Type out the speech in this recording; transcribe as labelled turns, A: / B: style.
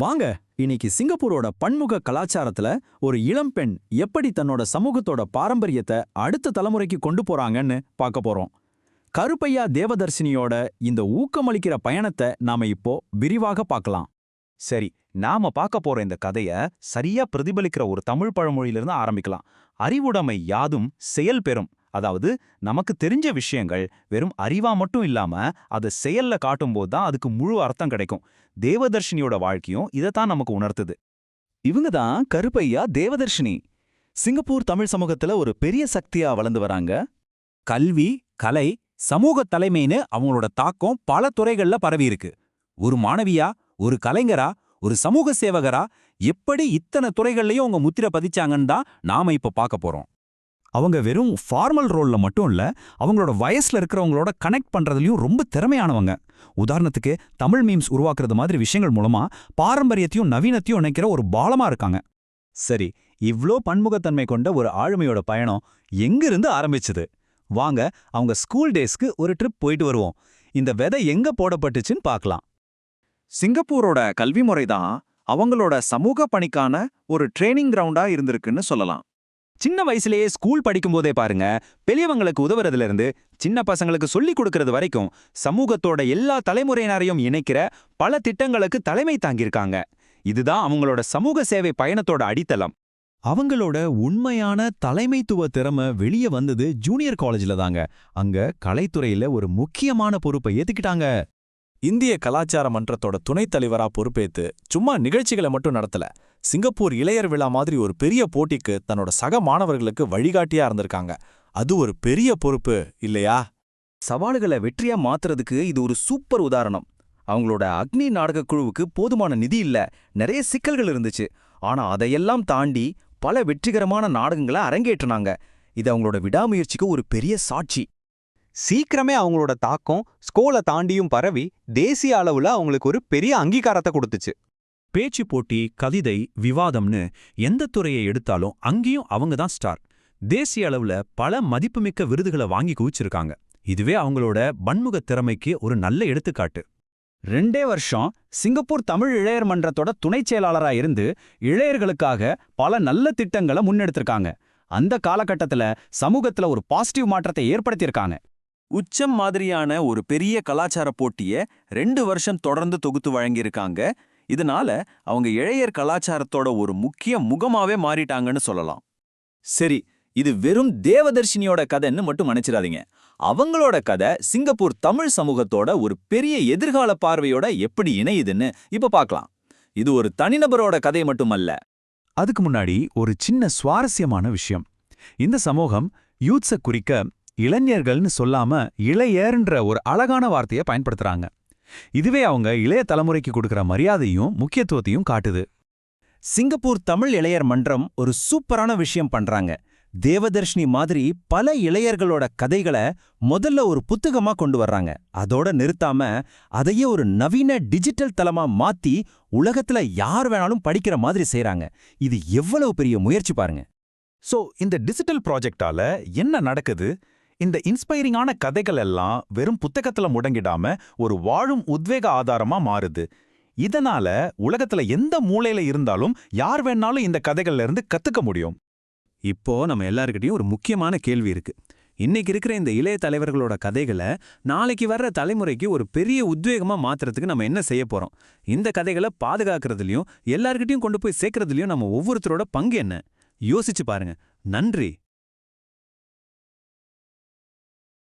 A: வாங்க இன்னைக்கு சிங்கப்பூரோட பன்முக கலாச்சாரத்துல ஒரு இளம்பெண் எப்படி தன்னோட சமூகத்தோட பாரம்பரியத்தை அடுத்த தலைமுறைக்கு கொண்டு போறாங்கன்னு பார்க்க போறோம். கருப்பையா தேவதர்சினியோட இந்த ஊக்கமளிக்கிற பயணத்தை நாம இப்போ விரிவாக பார்க்கலாம்.
B: சரி நாம பார்க்க போற இந்த கதைய சரியா பிரதிபலிக்கிற ஒரு தமிழ் பழமொழியிலிருந்து ஆரம்பிக்கலாம். அறிவுடைமை யாதும் செயல் பெறும் அதாவது நமக்கு தெரிஞ்ச விஷயங்கள் வெறும் அறிவா மட்டும் இல்லாம அதை செயல்ல காட்டும்போது தான் அதுக்கு முழு அர்த்தம் கிடைக்கும். தேவதர்ஷினியோட வாழ்க்கையும் இதைத்தான் நமக்கு உணர்த்துது.
C: இவங்க தான் கருப்பையா தேவதர்ஷினி. சிங்கப்பூர் தமிழ் சமூகத்துல ஒரு பெரிய சக்தியா வளர்ந்து வராங்க.
D: கல்வி கலை சமூக தலைமைன்னு அவங்களோட தாக்கம் பல துறைகள்ல பரவி இருக்கு. ஒரு மாணவியா ஒரு கலைஞரா ஒரு சமூக சேவகரா எப்படி இத்தனை துறைகள்லையும் உங்க முத்திரை பதிச்சாங்கன்னு தான் நாம இப்ப பார்க்க போறோம்.
C: அவங்க வெறும் ஃபார்மல் ரோல்ல மட்டும் இல்ல அவங்களோட வயசுல இருக்கிறவங்களோட கனெக்ட் பண்றதுலயும் ரொம்ப திறமையானவங்க. உதாரணத்துக்கு தமிழ் மீம்ஸ் உருவாக்குறது மாதிரி விஷயங்கள் மூலமா பாரம்பரியத்தையும் நவீனத்தையும் இணைக்கிற ஒரு பாலமா இருக்காங்க. சரி இவ்ளோ பன்முகத்தன்மை கொண்ட ஒரு ஆளுமையோட பயணம் எங்கிருந்து ஆரம்பிச்சது? வாங்க அவங்க ஸ்கூல் டேஸ்க்கு ஒரு ட்ரிப் போயிட்டு வருவோம். இந்த விதை எங்க போடப்பட்டுச்சுன்னு பார்க்கலாம்.
B: சிங்கப்பூரோட கல்வி முறை தான் அவங்களோட சமூக பணிக்கான ஒரு ட்ரைனிங் கிரவுண்டா இருந்திருக்குன்னு சொல்லலாம்.
D: சின்ன வயசுலயே ஸ்கூல் படிக்கும்போதே பாருங்க பெரியவங்களுக்கு உதவுறதுல இருந்து சின்ன பசங்களுக்கு சொல்லிக் கொடுக்கறது வரைக்கும் சமூகத்தோட எல்லா தலைமுறையினரையும் இணைக்கிற பல திட்டங்களுக்கு தலைமை தாங்கியிருக்காங்க. இதுதான் அவங்களோட சமூக சேவை பயணத்தோட அடித்தளம்.
C: அவங்களோட உண்மையான தலைமைத்துவ திறமை வெளியே வந்தது ஜூனியர் காலேஜ்ல தாங்க. அங்க கலைத்துறையில ஒரு முக்கியமான பொறுப்பை ஏத்துக்கிட்டாங்க.
E: இந்திய கலாச்சார மன்றத்தோட துணைத் தலைவரா பொறுப்பேத்து சும்மா நிகழ்ச்சிகளை மட்டும் நடத்தல. சிங்கப்பூர் இளையர் விழா மாதிரி ஒரு பெரிய போட்டிக்கு தன்னோட சக மாணவர்களுக்கு வழிகாட்டியா இருந்திருக்காங்க. அது ஒரு பெரிய பொறுப்பு இல்லையா?
C: சவால்களை வெற்றியா மாத்துறதுக்கு இது ஒரு சூப்பர் உதாரணம். அவங்களோட அக்னி நாடகக் குழுவுக்கு போதுமான நிதி இல்ல நிறைய சிக்கல்கள் இருந்துச்சு. ஆனா அதையெல்லாம் தாண்டி பல வெற்றிகரமான நாடகங்களை அரங்கேற்றினாங்க. இது அவங்களோட விடாமுயற்சிக்கு ஒரு பெரிய சாட்சி.
D: சீக்கிரமே அவங்களோட தாக்கம் ஸ்கோலை தாண்டியும் பரவி தேசிய அளவுல அவங்களுக்கு ஒரு பெரிய அங்கீகாரத்தை கொடுத்துச்சு.
C: பேச்சு போட்டி கவிதை விவாதம்னு எந்த துறையை எடுத்தாலும் அங்கேயும் அவங்க தான் ஸ்டார். தேசிய அளவுல பல மதிப்புமிக்க விருதுகளை வாங்கி குவிச்சிருக்காங்க. இதுவே அவங்களோட பன்முக திறமைக்கு ஒரு நல்ல எடுத்துக்காட்டு.
A: ரெண்டே வருஷம் சிங்கப்பூர் தமிழ் இளையர் மன்றத்தோட துணைச் செயலாளரா இருந்து இளையர்களுக்காக பல நல்ல திட்டங்களை முன்னெடுத்திருக்காங்க. அந்த காலகட்டத்துல சமூகத்துல ஒரு பாசிட்டிவ் மாற்றத்தை ஏற்படுத்தியிருக்காங்க.
B: உச்சம் மாதிரியான ஒரு பெரிய கலாச்சார போட்டிய ரெண்டு வருஷம் தொடர்ந்து தொகுத்து வழங்கியிருக்காங்க. இதனால அவங்க இளையர் கலாச்சாரத்தோட ஒரு முக்கிய முகமாவே மாறிட்டாங்கன்னு சொல்லலாம்.
A: சரி இது வெறும் தேவதர்ஷினியோட கதைன்னு மட்டும் நினைச்சிடாதீங்க. அவங்களோட கதை சிங்கப்பூர் தமிழ் சமூகத்தோட ஒரு பெரிய எதிர்கால பார்வையோட எப்படி இணையுதுன்னு இப்ப பார்க்கலாம் இது ஒரு தனிநபரோட கதை மட்டுமல்ல.
C: அதுக்கு முன்னாடி ஒரு சின்ன சுவாரஸ்யமான விஷயம். இந்த சமூகம் யூத்ஸ குறிக்க இளைஞர்கள்னு சொல்லாம இளையர்ன்ற ஒரு அழகான வார்த்தையை பயன்படுத்துறாங்க. இதுவே அவங்க இளைய தலைமுறைக்கு கொடுக்கிற மரியாதையும் முக்கியத்துவத்தையும் காட்டுது.
A: சிங்கப்பூர் தமிழ் இளையர் மன்றம் ஒரு சூப்பரான விஷயம் பண்றாங்க. தேவதர்ஷினி மாதிரி பல இளையர்களோட கதைகளை முதல்ல ஒரு புத்தகமா கொண்டு வர்றாங்க. அதோட நிறுத்தாம அதையே ஒரு நவீன டிஜிட்டல் தளமா மாத்தி உலகத்துல யார் வேணாலும் படிக்கிற மாதிரி செய்யறாங்க இது எவ்வளவு பெரிய முயற்சி பாருங்க.
C: சோ இந்த டிஜிட்டல் ப்ராஜெக்டால என்ன நடக்குது? இந்த இன்ஸ்பைரிங்கான கதைகள் எல்லாம் வெறும் புத்தகத்துல முடங்கிடாம ஒரு வாழும் உத்வேக ஆதாரமா மாறுது. இதனால உலகத்துல எந்த மூலையில இருந்தாலும் யார் வேணாலும் இந்த கதைகள்ல இருந்து கத்துக்க முடியும்.
D: இப்போ நம்ம எல்லாருக்கிட்டையும் ஒரு முக்கியமான கேள்வி இருக்கு. இன்னைக்கு இருக்கிற இந்த இளைய தலைவர்களோட கதைகளை நாளைக்கு வர்ற தலைமுறைக்கு ஒரு பெரிய உத்வேகமா மாத்துறதுக்கு நம்ம என்ன செய்ய போறோம்? இந்த கதைகளை பாதுகாக்கிறதுலயும் எல்லார்கிட்டயும் கொண்டு போய் சேர்க்கறதுலயும் நம்ம ஒவ்வொருத்தரோட பங்கு என்ன? யோசிச்சு பாருங்க. நன்றி.